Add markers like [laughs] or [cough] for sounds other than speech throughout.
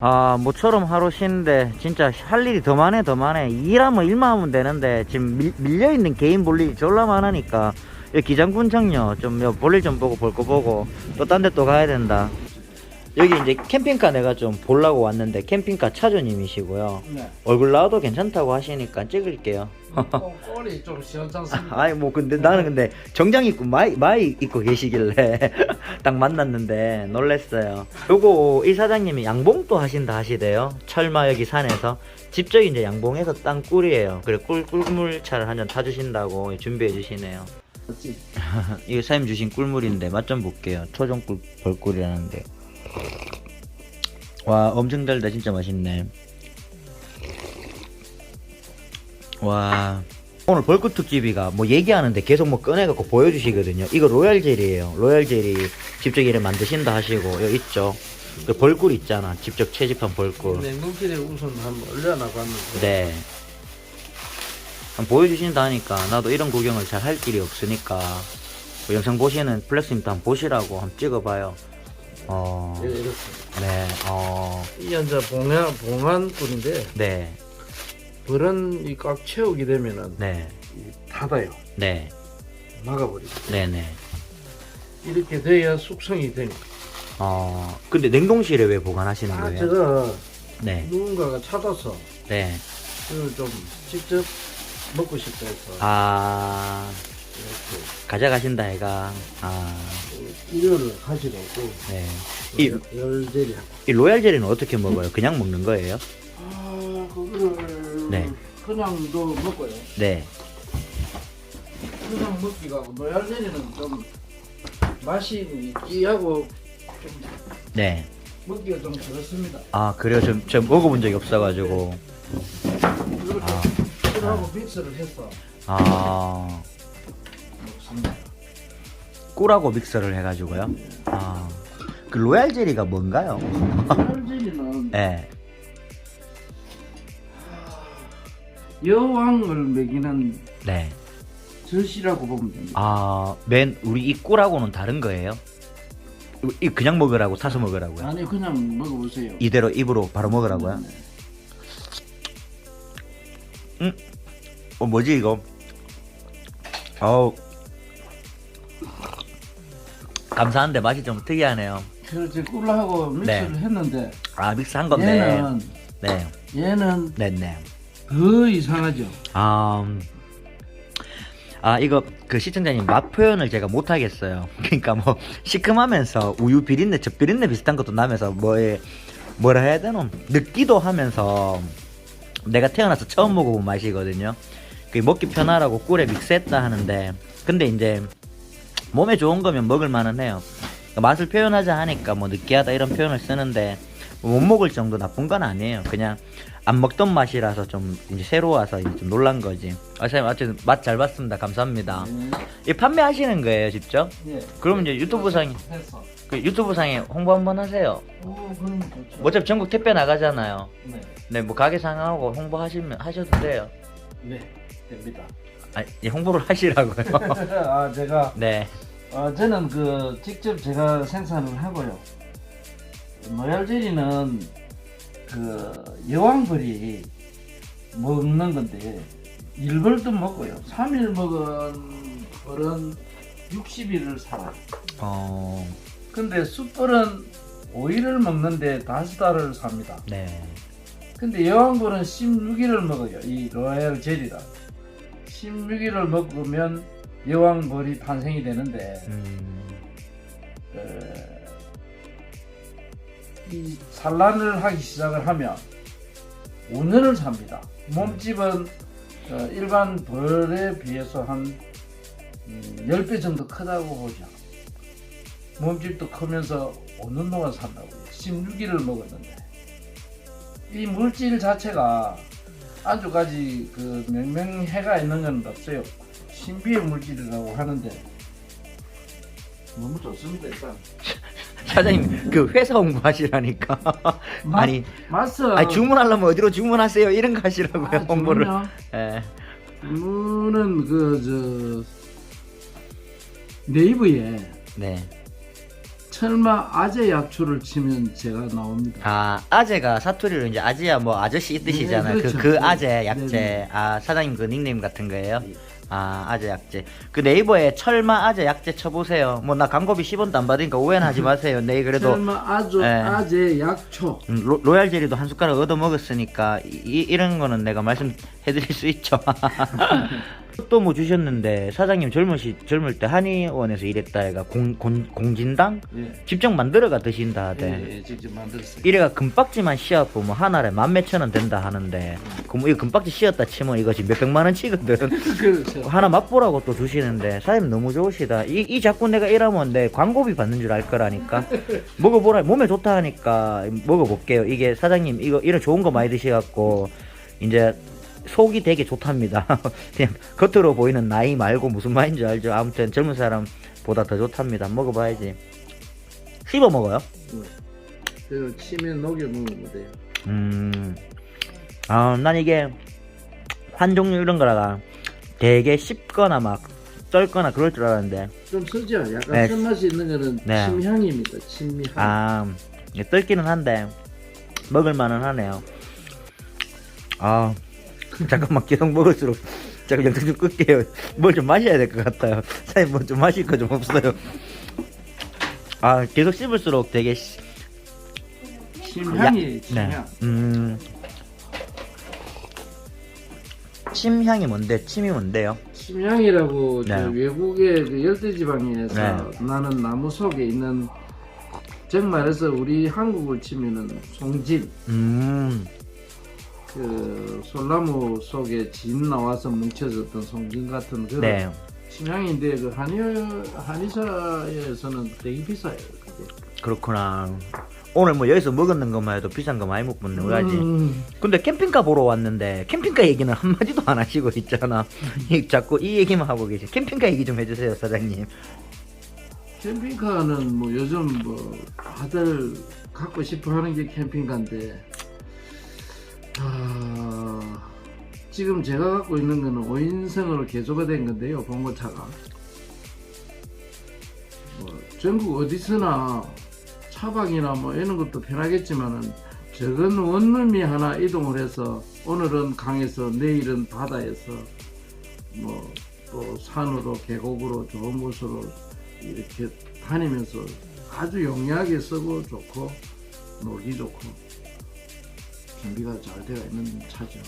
아, 모처럼 하루 쉬는데 진짜 할 일이 더 많네, 더 많네. 일하면 일만 하면 되는데 지금 밀, 밀려있는 개인 볼 일이 졸라 많으니까 여기 기장군청요. 좀 여, 볼일 좀 보고 볼 거 보고 또 딴 데 또 가야 된다. 여기 이제 캠핑카 내가 좀 보려고 왔는데 캠핑카 차주님이시고요. 네. 얼굴 나와도 괜찮다고 하시니까 찍을게요. 어, 꼴이 좀 시원찮습니다. 아이 뭐 근데 나는 근데 정장 입고 마이 마이 입고 계시길래 [laughs] 딱 만났는데 놀랬어요. 요거 이 사장님이 양봉도 하신다 하시대요. 철마 여기 산에서 직접 이제 양봉에서 딴 꿀이에요. 그래 꿀 꿀물차를 한 잔 타주신다고 준비해 주시네요. [laughs] 이거 사장님 주신 꿀물인데 맛 좀 볼게요. 초종 꿀 벌꿀이라는데. 와 엄청 달다 진짜 맛있네. 와 오늘 벌꿀 특집이가 뭐 얘기하는데 계속 뭐 꺼내갖고 보여주시거든요. 이거 로얄 젤이에요. 로얄 젤이 직접 이래 만드신다 하시고 여기 있죠. 그 벌꿀 있잖아. 직접 채집한 벌꿀. 냉동실에 우선 한번 올려놔봤는데 네. 한번 보여주신다 하니까 나도 이런 구경을 잘 할 길이 없으니까 뭐 영상 보시는 플렉스님도 한번 보시라고 한번 찍어봐요. 어, 예, 이렇게 네, 어, 이 현재 봉안 봉안 꿀인데 네, 벌은 이꽉 채우게 되면은 네, 이 닫아요. 네, 막아버리고 네, 네. 이렇게 돼야 숙성이 됩니다. 어, 근데 냉동실에 왜 보관하시는 아, 거예요? 제가 네, 누군가가 찾아서 네. 그걸 좀 직접 먹고 싶다 해서 아, 이렇게 가져가신다 해가. 아, 이거를 가지고 네. 이, 열제리 이 로얄 젤리는 어떻게 먹어요? 그냥 먹는 거예요? 아 그거를 네. 그냥도 먹고요. 네. 그냥 먹기가 노얄제리는 좀 맛이 있기하고 좀 네. 먹기가 좀 그렇습니다. 아, 그래요? 저, 저 먹어본 적이 없어가지고. 이렇게 아. 술하고 믹스를 해서 아, 먹습니다. 꿀하고 믹서를 해가지고요. 아, 그 로얄 젤리가 뭔가요? 노얄제리는 네. 여왕을 먹이는 네. 젖이라고 보면 됩니다. 아, 맨, 우리 이 꿀하고는 다른 거예요? 이- 이 그냥 먹으라고, 타서 먹으라고요? 아니 그냥 먹어보세요. 이대로 입으로 바로 먹으라고요? 네. 어, 뭐지, 이거? 어우. 감사한데 맛이 좀 특이하네요. 그렇지 꿀하고 믹스를 네. 했는데 아, 믹스한 건데. 얘는 네. 얘는 네네. 더 이상하죠. 아, 음. 아 이거 그 시청자님 맛 표현을 제가 못 하겠어요. [laughs] 그러니까 뭐 시큼하면서 우유 비린내, 젖 비린내 비슷한 것도 나면서 뭐에 뭐라 해야 되노? 느끼도 하면서 내가 태어나서 처음 먹어본 맛이거든요. 그 먹기 편하라고 꿀에 믹스했다 하는데 근데 이제 몸에 좋은 거면 먹을 만은 해요. 맛을 표현하자 하니까 뭐 느끼하다 이런 표현을 쓰는데 못 먹을 정도 나쁜 건 아니에요. 그냥 안 먹던 맛이라서 좀 이제 새로워서 이제 좀 놀란 거지. 아, 선생님, 어쨌든 맛 잘 봤습니다. 감사합니다. 이 판매하시는 거예요, 직접? 예. 그럼 이제 유튜브 상에, 해서. 그 유튜브 상에 홍보 한번 하세요. 오, 그럼 좋죠. 뭐 어차피 전국 택배 나가잖아요. 네. 네, 뭐 가게 상하고 홍보하시면, 하셔도 돼요. 네, 됩니다. 아, 이 홍보를 하시라고요. [laughs] 아, 제가 네. 어, 저는 그 직접 제가 생산을 하고요. 노얄제리는 그 여왕벌이 먹는 건데 일벌도 먹고요. 3일 먹은 벌은 60일을 살아요. 어, 근데 숯벌은 5일을 먹는데 5달을 삽니다. 네. 근데 여왕벌은 16일을 먹어요. 이 로얄 젤리가 16일을 먹으면 여왕벌이 탄생이 되는데 음, 에, 이 산란을 하기 시작을 하면 5년을 삽니다. 몸집은 어, 일반 벌에 비해서 한 음, 10배 정도 크다고 보죠. 몸집도 크면서 5년 동안 산다고요. 16일을 먹었는데 이 물질 자체가 아주까지 그 명명해가 있는 건 없어요. 신비의 물질이라고 하는데 너무 좋습니다 일단. 사장님, 그 회사 홍보하시라니까. 아니, 맛은 아니, 주문하려면 어디로 주문하세요? 이런 거 하시라고요, 아, 홍보를. 주문요? 예. 주문은 그 저 네이버에 네. 철마 아재 약초를 치면 제가 나옵니다. 아 아재가 사투리로 이제 아지야 뭐 아저씨 이 뜻이잖아요. 네, 그 그렇죠. 그 네. 아재 약재. 네, 아 사장님 그 닉네임 같은 거예요? 네. 아 아재 약재. 그 네이버에 철마 아재 약재 쳐보세요. 뭐 나 광고비 10원도 안 받으니까 오해는 하지 마세요. 네 그래도 철마 아주 네. 아재 약초. 음, 로, 로얄 젤리도 한 숟가락 얻어 먹었으니까 이, 이런 거는 내가 말씀해 드릴 수 있죠. [laughs] 또 뭐 주셨는데 사장님 젊으시 젊을 때 한의원에서 일했다 해가 공, 공, 공 진당 예. 직접 만들어가 드신다 하대. 예, 예, 직접 만들었어요. 이래가 금박지만 씌었고 뭐 하나에 만 몇천 원 된다 하는데 그뭐 이거 금박지 씌었다 치면 이것이 몇 백만 원치거든. [laughs] 그렇죠. 하나 맛보라고 또 주시는데 사장님 너무 좋으시다. 이, 이 자꾸 내가 이러면 내 광고비 받는 줄 알 거라니까. [laughs] 먹어보라 몸에 좋다 하니까 먹어볼게요. 이게 사장님 이거 이런 좋은 거 많이 드셔갖고 이제 속이 되게 좋답니다. [laughs] 그냥 겉으로 보이는 나이 말고 무슨 말인지 알죠. 아무튼 젊은 사람보다 더 좋답니다. 먹어봐야지. 씹어 먹어요. 그 침에 녹여 먹으면 돼요. 음, 아, 난 이게 한 종류 이런 거라가 되게 씹거나 막 썰거나 그럴 줄 알았는데, 좀 쓰죠. 약간 네. 쓴맛이 있는 거는 네. 침향입니다. 침향. 아, 이게 썰기는 한데, 먹을 만은 하네요. 아, 잠깐만, 계속 먹을수록, 잠깐 영상 좀 끌게요. 뭘 좀 마셔야 될 것 같아요. 사장님, 뭐 좀 마실 거 좀 없어요. 아, 계속 씹을수록 되게, 시- 침향이 네. 침향. 음, 침향이 뭔데? 침이 뭔데요? 침향이라고 네. 저 외국의 그 열대지방에서 네. 나는 나무 속에 있는 정말해서 우리 한국을 치면은 송진 음, 그 솔나무 속에 진 나와서 뭉쳐졌던 송진 같은 그런 네. 침향인데 그 한의 한의사에서는 되게 비싸요. 그게. 그렇구나. 오늘 뭐 여기서 먹었는 것만 해도 비싼 거 많이 먹었네, 우야지. 음, 근데 캠핑카 보러 왔는데 캠핑카 얘기는 한마디도 안 하시고 있잖아. [laughs] 이 자꾸 이 얘기만 하고 계시. 캠핑카 얘기 좀 해주세요, 사장님. 캠핑카는 뭐 요즘 뭐 다들 갖고 싶어 하는 게 캠핑카인데 아, 지금 제가 갖고 있는 거는 5인승으로 개조가 된 건데요 봉고차가. 뭐 전국 어디서나 차박이나 뭐 이런 것도 편하겠지만은 적은 원룸이 하나 이동을 해서 오늘은 강에서 내일은 바다에서 뭐 또 산으로 계곡으로 좋은 곳으로 이렇게 다니면서 아주 용이하게 쓰고 좋고 놀기 좋고 준비가 잘 되어 있는 차죠.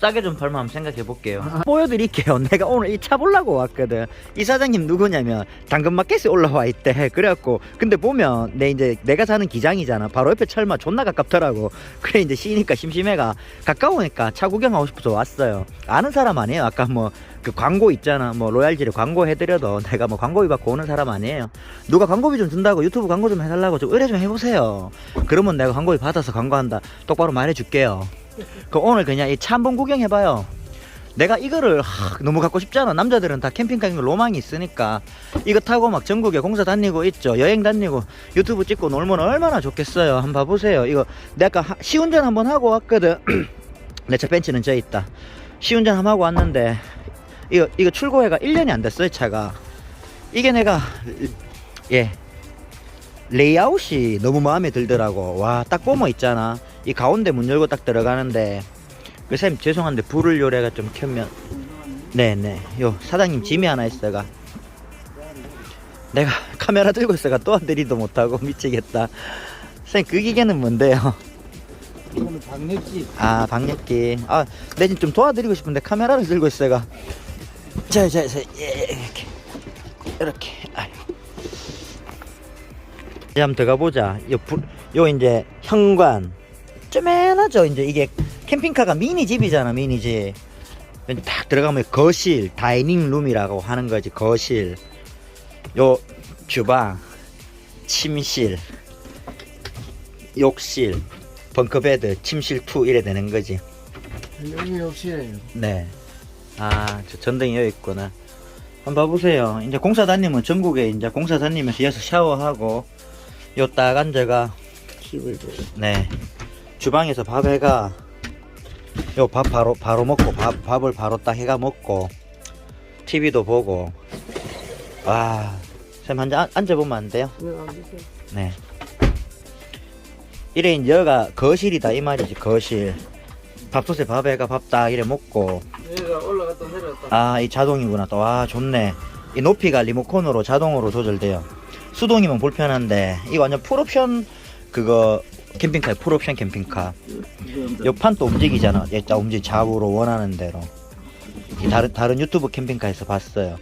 싸게 좀 팔면 한번 생각해 볼게요. [laughs] 보여드릴게요. 내가 오늘 이 차 보려고 왔거든. 이 사장님 누구냐면 당근마켓에 올라와 있대. 그래갖고 근데 보면 내 이제 내가 사는 기장이잖아. 바로 옆에 철마 존나 가깝더라고. 그래 이제 시니까 심심해가 가까우니까 차 구경하고 싶어서 왔어요. 아는 사람 아니에요. 아까 뭐 그 광고 있잖아. 뭐 로얄지를 광고 해드려도 [laughs] 내가 뭐 광고비 받고 오는 사람 아니에요. 누가 광고비 좀 준다고 유튜브 광고 좀 해달라고 좀 의뢰 좀 해보세요. 그러면 내가 광고비 받아서 광고한다. 똑바로 말해줄게요. 그 오늘 그냥 이 차 한번 구경해봐요. 내가 이거를 하, 너무 갖고 싶잖아. 남자들은 다 캠핑카인 거 로망이 있으니까 이거 타고 막 전국에 공사 다니고 있죠. 여행 다니고 유튜브 찍고 놀면 얼마나 좋겠어요. 한번 봐보세요. 이거 내가 하- 시운전 한번 하고 왔거든. [clears throat] 내 차 벤츠는 저 있다. 시운전 한번 하고 왔는데 이거 이거 출고해가 1년이 안 됐어요 차가. 이게 내가 예 레이아웃이 너무 마음에 들더라고. 와, 딱 보면 있잖아. 이 가운데 문 열고 딱 들어가는데, 그 쌤, 죄송한데, 불을 요래가 좀 켜면. 네네. 요, 사장님 짐이 하나 있어가. 내가 [laughs] 카메라 들고 있어가 또한들이도 못하고 미치겠다. 쌤, 그 기계는 뭔데요? 아, 방역기. 아, 내좀 도와드리고 싶은데 카메라를 들고 있어가. 자, 자, 자, 예, 이렇게. 이렇게. 아유. 이제 한번 들어가 보자. 요, 불, 요 이제 현관. 쪼매나죠? 이제 이게 캠핑카가 미니 집이잖아, 미니 집. 이제 딱 들어가면 거실, 다이닝 룸이라고 하는 거지, 거실. 요 주방, 침실, 욕실, 벙커베드, 침실 2 이래 되는 거지. 여기 역시예요. 네. 아, 저 전등이 여기 있구나. 한번 봐보세요. 이제 공사단님은 전국에 이제 공사단님에서 여기서 샤워하고, 요딱 앉아가, 네. 주방에서 밥 해가, 요 밥 바로, 바로 먹고, 밥, 밥을 바로 딱 해가 먹고, TV도 보고, 와, 쌤, 앉아, 앉아 보면 안 돼요? 네. 네. 이래 이제 여가 거실이다 이 말이지 거실. 밥솥에 밥에가 밥 딱 이래 먹고 얘가 올라갔다 내려갔다. 아이 자동이구나 또 와 좋네. 이 높이가 리모컨으로 자동으로 조절돼요. 수동이면 불편한데 이거 완전 풀옵션 그거 캠핑카야 풀옵션 캠핑카. 요판또 움직이잖아. 얘딱 움직 좌우로 원하는 대로. 이 다른 다른 유튜브 캠핑카에서 봤어요.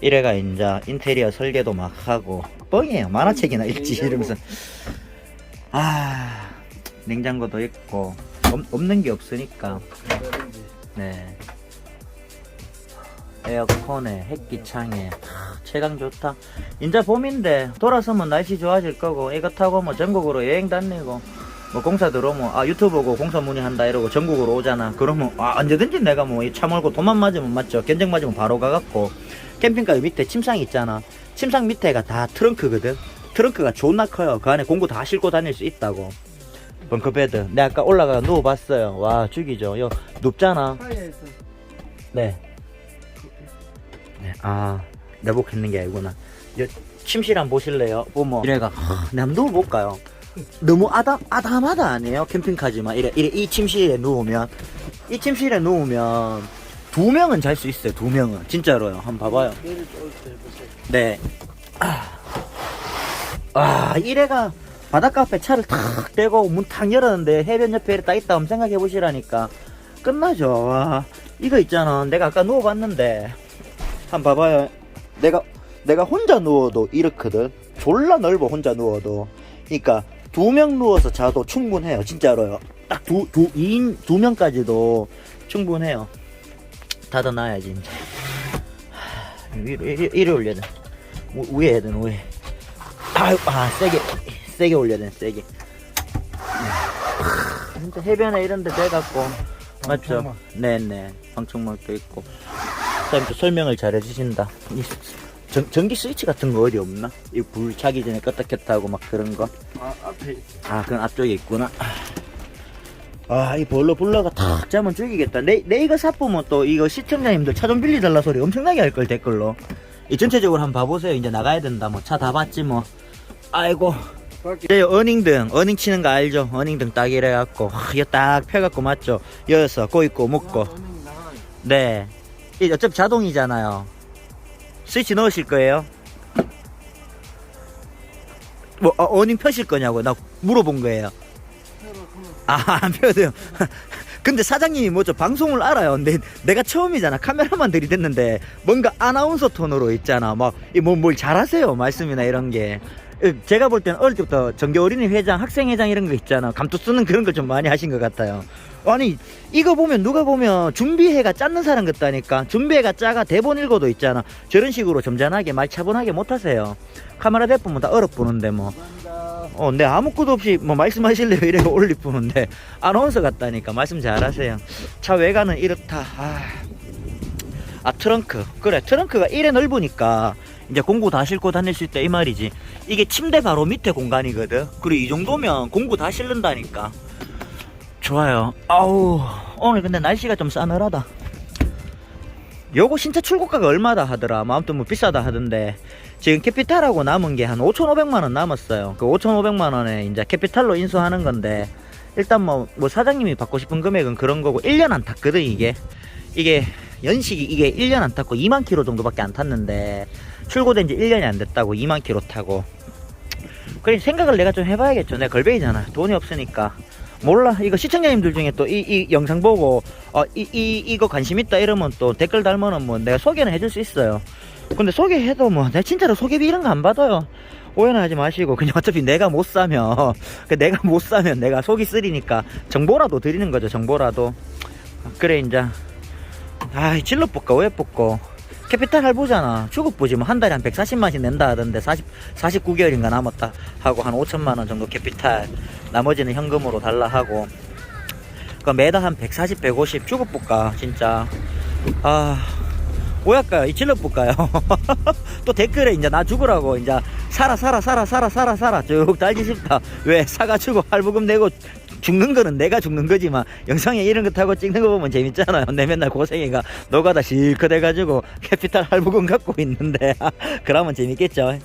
이래가 이제 인테리어 설계도 막 하고 뻥이에요. 만화책이나 읽지 이러면서 아 냉장고도 있고 없, 없는 게 없으니까 네 에어컨에 햇기창에 아, 최강 좋다. 이제 봄인데 돌아서면 날씨 좋아질 거고 이거 타고 뭐 전국으로 여행 다니고 뭐 공사 들어오면 아 유튜브 보고 공사 문의한다 이러고 전국으로 오잖아. 그러면 아 언제든지 내가 뭐 차 몰고 도만 맞으면 맞죠. 견적 맞으면 바로 가갖고 캠핑카 밑에 침상 있잖아. 침상 밑에가 다 트렁크거든. 트렁크가 존나 커요. 그 안에 공구 다 싣고 다닐 수 있다고. 벙커베드. 내가 아까 올라가 누워봤어요. 와 죽이죠. 요 눕잖아. 사이에서 네. 네. 아, 내복했는 게 아니구나. 여, 침실 한번 보실래요? 어머. 이래가, 하, 내가 한번 누워볼까요? 너무 아담, 아담하다 아니에요? 캠핑카지만. 이래, 이래, 이 침실에 누우면, 이 침실에 누우면, 두 명은 잘 수 있어요, 두 명은. 진짜로요. 한번 봐봐요. 네. 아, 아 이래가 바닷가 앞에 차를 탁 대고 문 탁 열었는데 해변 옆에 딱 있다 하면 생각해 보시라니까 끝나죠. 와, 이거 있잖아. 내가 아까 누워봤는데 한 번 봐봐요. 내가 내가 혼자 누워도 이렇거든. 졸라 넓어 혼자 누워도. 그러니까 두 명 누워서 자도 충분해요. 진짜로요. 딱 두두 2인 두 명까지도 충분해요. 닫아놔야지 이제. 하, 위로 이리, 이리 올려야 돼. 우- 위에 해야 돼 위에. 아유 아 세게 세게 올려야 돼 세게. 하, 진짜 해변에 이런 데 돼갖고 맞죠? 방충망. 네네 방충망도 있고. 또 설명을 잘 해주신다. 이 전, 전기 스위치 같은 거 어디 없나? 이 불 차기 전에 껐다 켰다 하고 막 그런 거. 아 앞에 아, 그건 앞쪽에 있구나. 아, 이 볼러 불러가 탁 자면 죽이겠다. 내, 내 이거 사보면 또 이거 시청자님들 차 좀 빌리달라 소리 엄청나게 할 걸 댓글로. 이 전체적으로 한번 봐보세요. 이제 나가야 된다. 뭐 차 다 봤지 뭐. 아이고. 이제 어닝등, 어닝 치는 거 알죠? 어닝등 딱 이래갖고, 하, 이거 딱 펴갖고 맞죠? 여기서 고 있고 묶고. 나가요. 네. 이 어차피 자동이잖아요. 스위치 넣으실 거예요? 뭐, 어, 어닝 펴실 거냐고. 나 물어본 거예요. 아, 안 펴도요. [laughs] 근데 사장님이 뭐죠? 방송을 알아요. 근데 내가 처음이잖아. 카메라만 들이댔는데 뭔가 아나운서 톤으로 있잖아. 막, 이 뭐, 뭘 잘하세요. 말씀이나 이런 게. 에, 제가 볼 때는 어릴 때부터 정교 어린이 회장, 학생 회장 이런 거 있잖아. 감투 쓰는 그런 걸 좀 많이 하신 것 같아요. 아니, 이거 보면 누가 보면 준비해가 짰는 사람 같다니까. 준비해가 짜가 대본 읽어도 있잖아. 저런 식으로 점잖하게 말 차분하게 못 하세요. 카메라 대보면 다 얼어 보는데 뭐. 어, 내 아무것도 없이 뭐 말씀하실래요? 이래 올리 푸는데 아나운서 같다니까 말씀 잘하세요. 차 외관은 이렇다. 아, 아 트렁크 그래 트렁크가 이래 넓으니까 이제 공구 다 싣고 다닐 수 있다 이 말이지. 이게 침대 바로 밑에 공간이거든. 그리고 이 정도면 공구 다 실른다니까. 좋아요. 아우 오늘 근데 날씨가 좀 싸늘하다. 요거 신차 출고가가 얼마다 하더라. 뭐 아무튼 뭐 비싸다 하던데 지금 캐피탈하고 남은 게 한 5,500만 원 남았어요. 그 5,500만 원에 이제 캐피탈로 인수하는 건데 일단 뭐, 뭐 사장님이 받고 싶은 금액은 그런 거고 1년 안 탔거든 이게 이게 연식이 이게 1년 안 탔고 2만 킬로 정도밖에 안 탔는데 출고된 지 1년이 안 됐다고 2만 킬로 타고 그래 생각을 내가 좀 해봐야겠죠. 내가 걸베이잖아. 돈이 없으니까. 몰라. 이거 시청자님들 중에 또 이 이 영상 보고 어 이 이 이 거 관심 있다 이러면 또 댓글 달면은 뭐 내가 소개는 해줄 수 있어요. 근데 소개해도 뭐 내가 진짜로 소개비 이런 거 안 받아요. 오해는 하지 마시고 [laughs] 그냥 어차피 내가 못 사면 [laughs] 그 내가 못 사면 내가 속이 쓰리니까 정보라도 드리는 거죠. 정보라도. 그래 이제 아이 질러 뽑고 왜 뽑고 캐피탈 할부잖아. 주급 보지 뭐 한 달에 한 140만씩 낸다 하던데 40, 49개월인가 남았다 하고 한 5천만 원 정도 캐피탈 나머지는 현금으로 달라 하고. 그 매달 한 140, 150 주급 볼까 진짜. 아 뭐랄까요? 이 질러 볼까요? [laughs] 또 댓글에 이제 나 죽으라고 이제 살아 살아 살아 살아 살아 살아 쭉 달지 싶다. 왜 사가지고 할부금 내고 죽는 거는 내가 죽는 거지만 영상에 이런 거 타고 찍는 거 보면 재밌잖아요. 내 맨날 고생이가 노가다 실컷 해가지고 캐피탈 할부금 [laughs] 갖고 있는데 [laughs] 그러면 재밌겠죠.